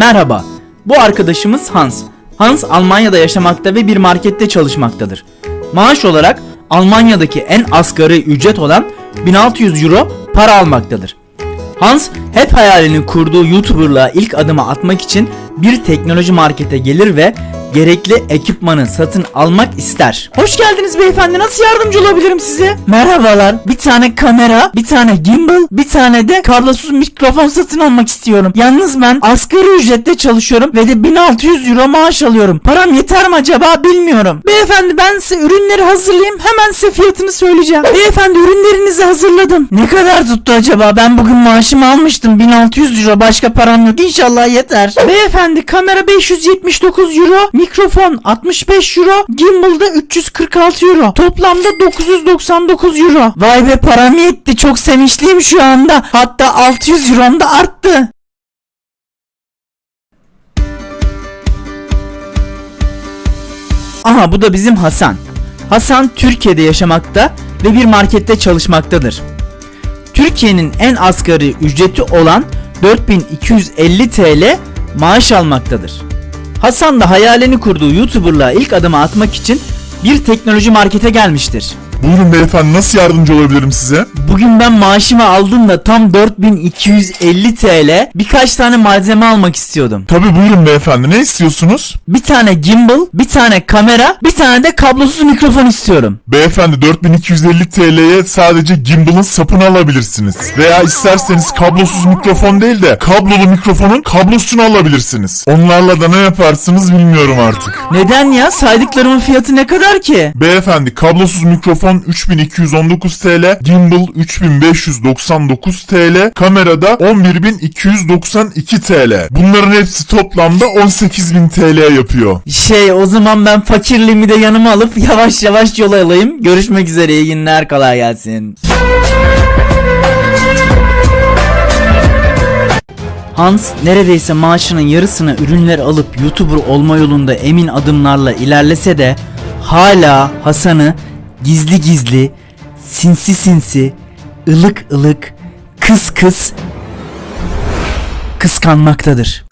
Merhaba, bu arkadaşımız Hans. Hans Almanya'da yaşamakta ve bir markette çalışmaktadır. Maaş olarak Almanya'daki en asgari ücret olan 1600 euro para almaktadır. Hans hep hayalini kurduğu YouTuber'lığa ilk adımı atmak için bir teknoloji markete gelir ve gerekli ekipmanı satın almak ister. Hoş geldiniz beyefendi. Nasıl yardımcı olabilirim size? Merhabalar. Bir tane kamera, bir tane gimbal, bir tane de kablosuz mikrofon satın almak istiyorum. Yalnız ben asgari ücretle çalışıyorum ve de 1600 euro maaş alıyorum. Param yeter mi acaba bilmiyorum. Beyefendi ben size ürünleri hazırlayayım. Hemen size fiyatını söyleyeceğim. Beyefendi ürünlerinizi hazırladım. Ne kadar tuttu acaba? Ben bugün maaşımı almıştım. 1600 euro. Başka param yok. İnşallah yeter. Beyefendi kamera 579 euro. Mikrofon 65 euro. Gimbal da 346 euro. Toplamda 999 euro. Vay be param yetti. Çok sevinçliyim şu anda. Hatta 600 eurom da arttı. Aha bu da bizim Hasan. Hasan Türkiye'de yaşamakta ve bir markette çalışmaktadır. Türkiye'nin en asgari ücreti olan 4250 TL maaş almaktadır. Hasan da hayalini kurduğu YouTuber'lığa ilk adımı atmak için bir teknoloji markete gelmiştir. Buyurun beyefendi nasıl yardımcı olabilirim size? Bugün ben maaşımı aldım da tam 4250 TL birkaç tane malzeme almak istiyordum. Tabi buyurun beyefendi ne istiyorsunuz? Bir tane gimbal, bir tane kamera, bir tane de kablosuz mikrofon istiyorum. Beyefendi 4250 TL'ye sadece gimbal'ın sapını alabilirsiniz. Veya isterseniz kablosuz mikrofon değil de kablolu mikrofonun kablosunu alabilirsiniz. Onlarla da ne yaparsınız bilmiyorum artık. Neden ya? Saydıklarımın fiyatı ne kadar ki? Beyefendi kablosuz mikrofon 3219 TL, gimbal 3599 TL, kamerada 11292 TL. Bunların hepsi toplamda 18000 TL yapıyor. Şey o zaman ben fakirliğimi de yanıma alıp yavaş yavaş yola alayım. Görüşmek üzere iyi günler kolay gelsin. Hans neredeyse maaşının yarısını ürünler alıp YouTuber olma yolunda emin adımlarla ilerlese de hala Hasan'ı gizli gizli, sinsi sinsi, ılık ılık, kıs kıs kıskanmaktadır.